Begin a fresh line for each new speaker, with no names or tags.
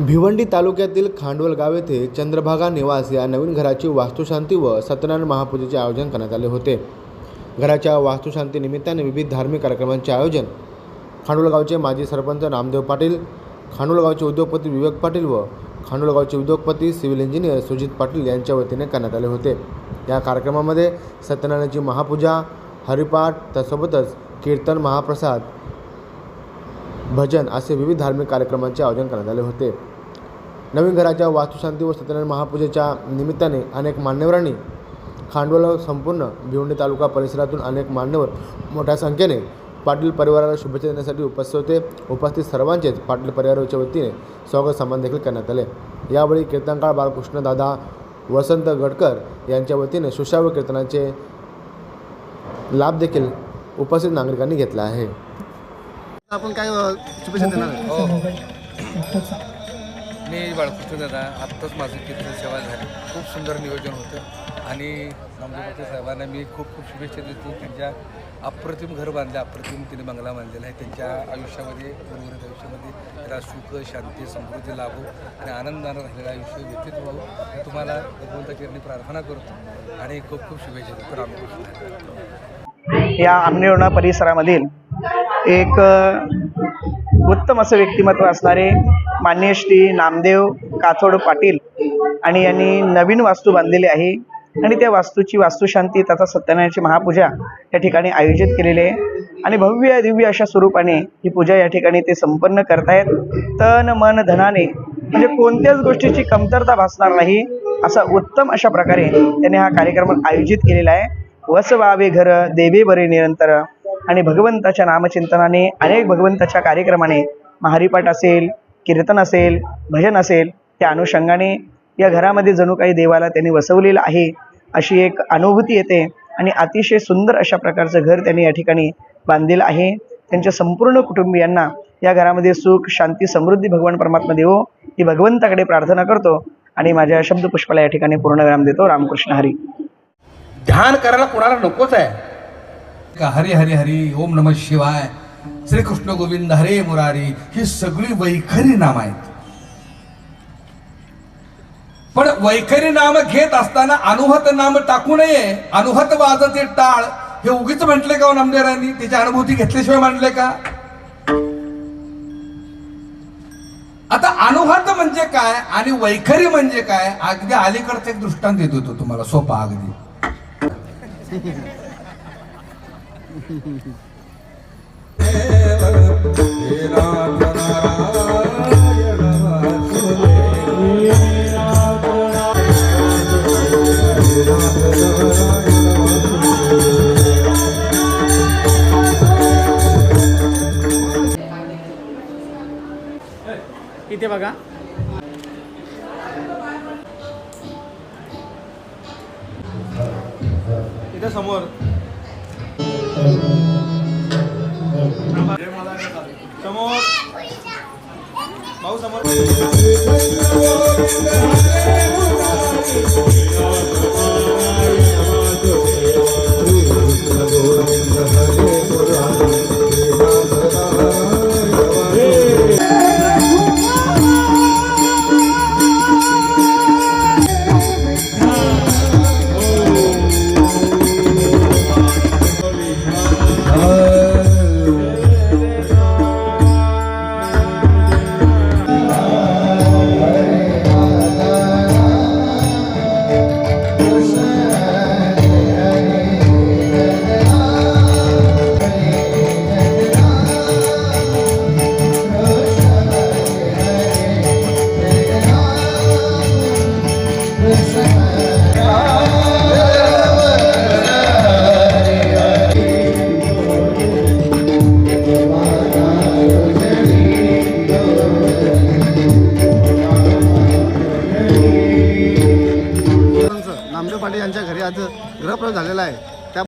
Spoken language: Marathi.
भिवंडी तालुक्यातील खांडवल गाव येथे चंद्रभागा निवास या नवीन घराची वास्तुशांती व सत्यनारायण महापूजेचे आयोजन करण्यात आले होते. घराच्या वास्तुशांती निमित्ताने विविध धार्मिक कार्यक्रमांचे आयोजन खांडवलगावचे माजी सरपंच नामदेव पाटील खांडवलगावचे उद्योगपती विवेक पाटील व खांडवलगावचे उद्योगपती सिव्हिल इंजिनियर सुजित पाटील यांच्या वतीने करण्यात आले होते. या कार्यक्रमामध्ये सत्यनारायणाची महापूजा हरिपाठ त्यासोबतच कीर्तन महाप्रसाद भजन असे विविध धार्मिक कार्यक्रमांचे आयोजन करण्यात आले होते. नवीन घराच्या वास्तुशांती व सत्यनारायण महापूजेच्या निमित्ताने अनेक मान्यवरांनी खांडवल संपूर्ण भिवंडी तालुका परिसरातून अनेक मान्यवर मोठ्या संख्येने पाटील परिवाराला शुभेच्छा देण्यासाठी उपस्थित होते. उपस्थित सर्वांचेच पाटील परिवाराच्या वतीने स्वागत सन्मान देखील करण्यात आले. यावेळी कीर्तनकाळ बाळकृष्णदादा वसंत गडकर यांच्या वतीने सुशाव कीर्तनाचे लाभ देखील उपस्थित नागरिकांनी घेतला आहे.
आपण काय शुभेच्छा देणार?
हो हो. मी बाळकृष्ण दादा आत्ताच माझं कीर्तन सेवा झाली. खूप सुंदर नियोजन होतं. आणि नामदेवते साहेबांना मी खूप खूप शुभेच्छा देतो. त्यांच्या अप्रतिम घर बांधलं अप्रतिम तिने बंगला बांधलेला आहे. त्यांच्या आयुष्यामध्ये उर्वरित आयुष्यामध्ये त्याला सुख शांती समृद्धी लाभो आणि आनंदानं राहिलेलं आयुष्य व्यतीत व्हावं तुम्हाला भगवंता चरणी प्रार्थना करतो आणि खूप खूप शुभेच्छा देतो रामकृष्ण.
या आमनेवणा परिसरामधील एक उत्तम असं व्यक्तिमत्व असणारे मान्य श्री नामदेव काथोड पाटील आणि यांनी नवीन वास्तू बांधलेली आहे आणि त्या वास्तूची वास्तुशांती तथा सत्यनारायणाची महापूजा या ठिकाणी आयोजित केलेली आहे. आणि भव्य दिव्य अशा स्वरूपाने ही पूजा या ठिकाणी ते संपन्न करतायत. तन मन धनाने म्हणजे कोणत्याच गोष्टीची कमतरता भासणार नाही असा उत्तम अशा प्रकारे त्यांनी हा कार्यक्रम आयोजित केलेला आहे. वसवावे घर देवे बरे निरंतर. आणि भगवंताच्या नामचिंतनाने अनेक भगवंताच्या कार्यक्रमाने महारिपाठ असेल कीर्तन असेल भजन असेल त्या अनुषंगाने या घरामध्ये जणू काही देवाला त्यांनी वसवलेलं आहे अशी एक अनुभूती येते आणि अतिशय सुंदर अशा प्रकारचं घर त्यांनी या ठिकाणी बांधलेलं आहे. त्यांच्या संपूर्ण कुटुंबियांना या घरामध्ये सुख शांती समृद्धी भगवान परमात्मा देवो ही भगवंताकडे प्रार्थना करतो आणि माझ्या शब्दपुष्पाला या ठिकाणी पूर्णविराम देतो. रामकृष्ण हरी.
ध्यान करायला कोणाला नकोच आहे. का हरी हरी हरी ओम नम शिवाय? श्रीकृष्ण गोविंद हरे मुरारी ही सगळी वैखरी नाम आहेत. पण वैखरी नाम घेत असताना अनुहत नाम टाकू नये. अनुहत वाजते टाळ. हे उगीच म्हटले का हो नामदेवरांनी? त्याची अनुभूती घेतल्याशिवाय म्हटले का? आता अनुहत म्हणजे काय आणि वैखरी म्हणजे काय? अगदी अलीकडचा एक दृष्टांत देत होतो तुम्हाला. सोपा अगदी.
इथे बघा. इथे समोर. समोर भाऊ समोर आज गृहप्रवेश झालेला आहे.